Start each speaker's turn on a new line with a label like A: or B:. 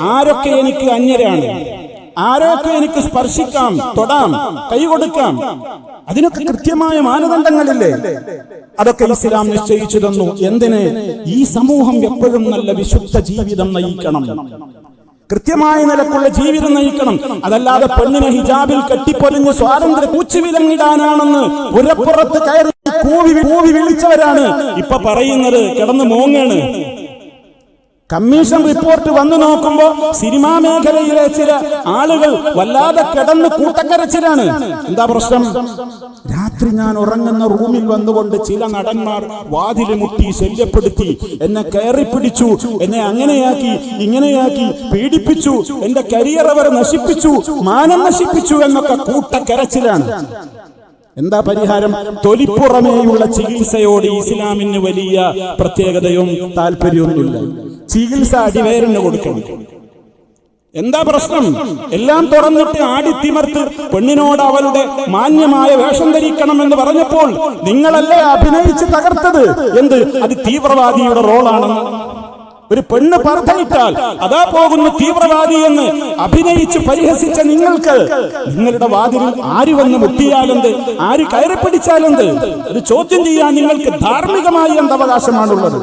A: ആരൊക്കെ എനിക്ക് അന്യരാണ്? ആരൊക്കെ എനിക്ക് സ്പർശിക്കാം തൊടാം കൈ കൊടുക്കാം അതിനൊക്കെ കൃത്യമായ മാനദണ്ഡങ്ങളില്ലേ? അതൊക്കെ ഇസ്ലാം നിശ്ചയിച്ചു തന്നു. എന്തിന്? ഈ സമൂഹം എപ്പോഴും നല്ല വിശുദ്ധ ജീവിതം നയിക്കണം. കൃത്യമായ നിലക്കുള്ള ജീവിതം നയിക്കണം. അതല്ലാതെ പെണ്ണിനെ ഹിജാബിൽ കെട്ടിപ്പൊലിഞ്ഞ് സ്വാതന്ത്ര്യ കൂച്ചുവിലങ്ങിടാനാണെന്ന് പുരപ്പുറത്ത് കയറി കൂവി കൂവി വിളിച്ചവരാണ്. ഇപ്പൊ പറയുന്നത് കിടന്ന് മോങ്ങാണ്. കമ്മീഷൻ റിപ്പോർട്ട് വന്നു നോക്കുമ്പോ സിനിമാ മേഖലയിലെ ചില ആളുകൾ വല്ലാതെ കിടന്ന് കൂട്ടക്കരച്ചിലാണ്. എന്താ പ്രശ്നം? രാത്രി ഞാൻ ഉറങ്ങുന്ന റൂമിൽ വന്നുകൊണ്ട് ചില നടന്മാർ വാതിൽ മുട്ടി ശല്യപ്പെടുത്തി എന്നെ കയറി പിടിച്ചു എന്നെ അങ്ങനെയാക്കി ഇങ്ങനെയാക്കി പീഡിപ്പിച്ചു എന്റെ കരിയർ അവർ നശിപ്പിച്ചു മാനം നശിപ്പിച്ചു എന്നൊക്കെ കൂട്ടക്കരച്ചിലാണ്. എന്താ പരിഹാരം? തൊലിപ്പുറമേയുള്ള ചികിത്സയോട് ഇസ്ലാമിന് വലിയ പ്രത്യേകതയും താല്പര്യമൊന്നുമില്ല. ചികിത്സ അടിവേരിന് കൊടുക്കണം. എന്താ പ്രശ്നം? എല്ലാം തുറന്നിട്ട് ആടിത്തിമർത്ത് പെണ്ണിനോട് അവളുടെ മാന്യമായ വേഷം ധരിക്കണം എന്ന് പറഞ്ഞപ്പോൾ നിങ്ങളല്ലേ അഭിനയിച്ച് തകർത്തത്? എന്ത്? അത് തീവ്രവാദിയുടെ റോളാണെന്ന്. ഒരു പെണ്ണ് പറഞ്ഞിട്ടാൽ അതാ പോകുന്നു തീവ്രവാദി എന്ന് അഭിനയിച്ച് പരിഹസിച്ച നിങ്ങൾക്ക്. നിങ്ങളുടെ വാതിലിൽ ആര് വന്ന് മുട്ടിയാലെന്ത്? ആര് കയറി പിടിച്ചാലെന്ത്? അത് ചോദ്യം ചെയ്യാൻ നിങ്ങൾക്ക് ധാർമ്മികമായി എന്ത് അവകാശമാണുള്ളത്?